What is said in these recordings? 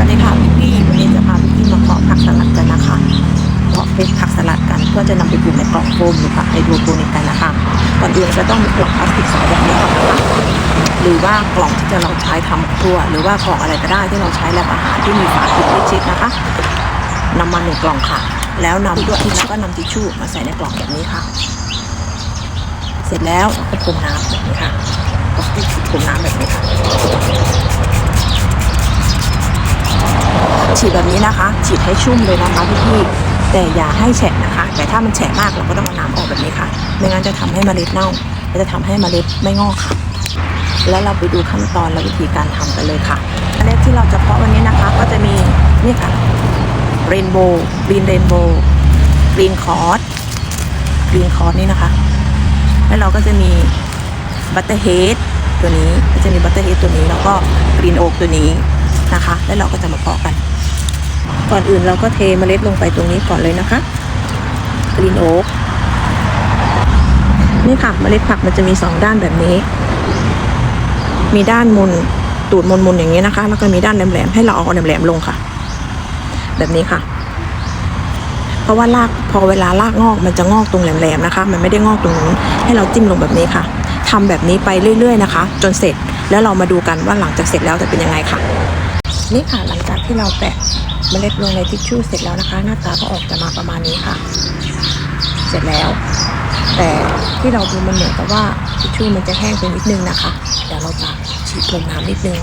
วัสดีค่ะพี่พี่วันนี้จะพาพี่พี่มาเพาะผักสลัดกันนะคะเพาะเป็นผักสลัดกันเพื่อจะนำไปปลูกในกล่องโฟมหรือผักไฮโดรโปนิกกันนะคะก่อนอื่นจะต้องมีกล่องพลาสติกใสแบบนี้ก่อนนะคะหรือว่ากล่องที่จะเราใช้ทำครัว หรือว่ากล่องอะไรก็ได้ที่เราใช้แลบอาหารที่มีฝาปิดชิดนะคะนำมาหนึ่งกล่องค่ะ แล้วนำด้วยแล้วก็นำทิชชู่มาใส่ในกล่องแบบนี้ค่ะ เสร็จแล้วก็พรมน้ำแบบนี้ค่ะก็พรม ฉีดแบบนี้นะคะ ฉีดให้ชุ่มเลยนะคะพี่พี่ๆแต่อย่าให้แฉะนะคะ แต่ถ้ามันแฉะมากเราก็ต้องเอาน้ำออกแบบนี้ค่ะไม่งั้นจะทำให้เมล็ดเน่าและจะทำให้เมล็ดไม่งอกค่ะ แล้วเราไปดูขั้นตอนและวิธีการทำกันเลยค่ะเมล็ดที่เราจะเพาะวันนี้นะคะ ก็จะมีนี่ค่ะเรนโบว์กรีนเรนโบว์กรีนคอร์สกรีนคอร์สนี่นะคะ แล้วเราก็จะมีบัตเตอร์เฮดตัวนี้ก็จะมีบัตเตอร์เฮดตัวนี้แล้วก็กรีนโอ๊กตัวนี้นะคะ แล้วเราก็จะมาเพาะกัน ก่อนอื่นเราก็เทเมล็ดลงไปตรงนี้ก่อนเลยนะคะกรีนโอ๊กนี่ค่ะเมล็ดผักมันจะมีสองด้านแบบนี้ มีด้านมุนตูดมุนมุนอย่างนี้นะคะ แล้วก็มีด้านแหลมๆให้เราเอาแหลมๆลงค่ะ แบบนี้ค่ะ เพราะว่ารากพอเวลารากงอกมันจะงอกตรงแหลมๆนะคะ มันไม่ได้งอกตรงนู้นให้เราจิ้มลงแบบนี้ค่ะทำแบบนี้ไปเรื่อย ๆ นะคะ จนเสร็จแล้วเรามาดูกันว่าหลังจากเสร็จแล้วจะเป็นยังไงค่ะ นี่ค่ะหลังจากที่เราแปะเมล็ดลงในทิชชู่เสร็จแล้วนะคะ หน้าตาก็ออกจะมาประมาณนี้ค่ะ เสร็จแล้ว แต่ที่เราดูมันเหมือนกับว่าทิชชู่มันจะแห้งไปนิดนึงนะคะเดี๋ยวเราจะฉีดลงน้ำนิดนึง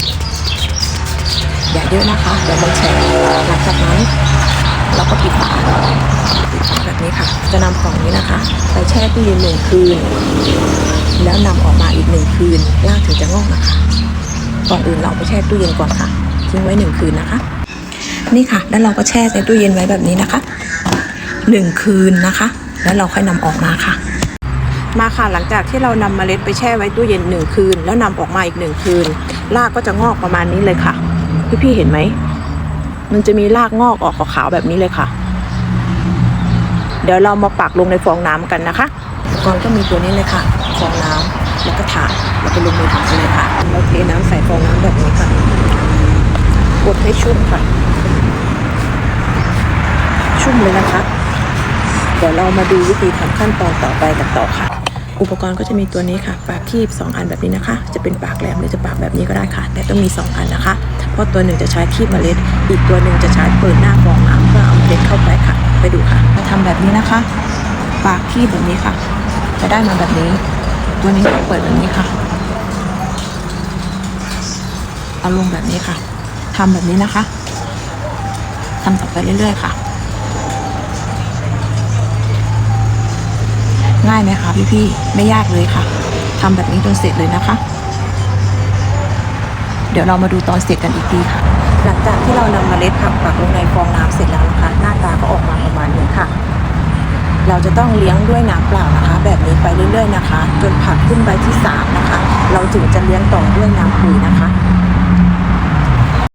อย่าเยอะนะคะเดี๋ยวมันแฉะหลังจากนั้นเราก็ปิดฝาปิดฝาแบบนี้ค่ะ จะนำกล่องนี้นะคะ ไปแช่ตู้เย็นหนึ่งคืน แล้วนำออกมาอีกหนึ่งคืนรากถึงจะงอกนะคะก่อนอื่นเราไปแช่ตู้เย็นก่อนค่ะ ทิ้งไว้หนึ่งคืนนะคะ นี่ค่ะ แล้วเราก็แช่ในตู้เย็นไว้แบบนี้นะคะหนึ่งคืนนะคะ แล้วเราค่อยนำออกมาค่ะ มาค่ะหลังจากที่เรานำเมล็ดไปแช่ไว้ตู้เย็นหนึ่งคืน แล้วนำออกมาอีกหนึ่งคืนรากก็จะงอกประมาณนี้เลยค่ะพี่ๆเห็นไหมมันจะมีรากงอกออกขาวๆแบบนี้เลยค่ะ เดี๋ยวเรามาปักลงในฟองน้ำกันนะคะอุปกรณ์ก็มีตัวนี้เลยค่ะ ฟองน้ำแล้วก็ถาดแล้วก็ลงมือทำกันเลยค่ะเราเทน้ำใส่ฟองน้ำแบบนี้ค่ะ กดให้ชุ่มค่ะ ชุ่มเลยนะคะ เดี๋ยวเรามาดูวิธีทำขั้นตอนต่อไปกันต่อค่ะ อุปกรณ์ก็จะมีตัวนี้ค่ะปากคีบ2 อันแบบนี้นะคะ จะเป็นปากแหลมหรือจะปากแบบนี้ก็ได้ค่ะ แต่ต้องมี 2 อันนะคะ เพราะตัวหนึ่งจะใช้คีบเมล็ด อีกตัวหนึ่งจะใช้เปิดหน้าฟองน้ำเพื่อเอาเมล็ดเข้าไปค่ะ ไปดูค่ะ มาทำแบบนี้นะคะ ปากคีบแบบนี้ค่ะ จะได้มาแบบนี้ ตัวนี้เปิดแบบนี้ค่ะเอาลงแบบนี้ค่ะ ทำแบบนี้นะคะทำต่อไปเรื่อยๆค่ะ ง่ายไหมคะพี่ๆไม่ยากเลยค่ะทำแบบนี้จนเสร็จเลยนะคะ เดี๋ยวเรามาดูตอนเสร็จกันอีกทีค่ะ หลังจากที่เรานำเมล็ดผักปักลงในฟองน้ำเสร็จแล้วนะคะ หน้าตาก็ออกมาประมาณนี้ค่ะ เราจะต้องเลี้ยงด้วยน้ำเปล่านะคะ แบบนี้ไปเรื่อย ๆ นะคะ จนผักขึ้นใบที่สามนะคะ เราถึงจะเลี้ยงต่อด้วยน้ำปุ๋ยนะคะ